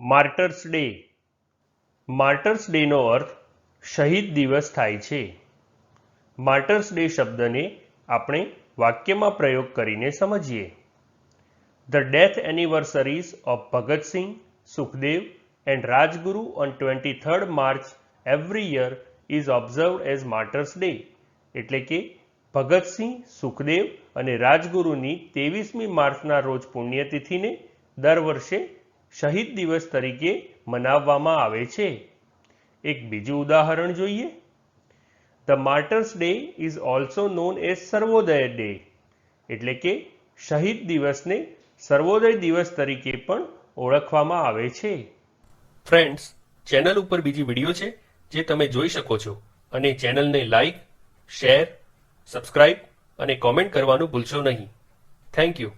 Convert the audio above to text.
માર્ટર્સ day. માર્ટર્સ ડેનો અર્થ શહીદ દિવસ થાય છે. માર્ટર્સ ડે શબ્દને આપણે વાક્યમાં પ્રયોગ કરીને સમજીએ. The death anniversaries of Bhagat Singh Sukhdev and Rajguru on twenty third March every year is observe as martyrs day એટલે કે ભગતસિંહ સુખદેવ અને રાજગુરુની ત્રેવીસમી માર્ચના રોજ પુણ્યતિથિને દર વર્ષે શહીદ દિવસ તરીકે મનાવવામાં આવે છે. એક બીજું ઉદાહરણ જોઈએ. The martyrs day is also known as Sarvodaya day એટલે કે શહીદ દિવસને સર્વોદય દિવસ તરીકે પણ ઓળખવામાં આવે છે. ફ્રેન્ડ્સ ચેનલ ઉપર બીજી વીડિયો છે, જે તમે જોઈ શકો છો. અને ચેનલને લાઈક શેર સબસ્ક્રાઇબ અને કોમેન્ટ કરવાનું ભૂલશો નહીં. Thank you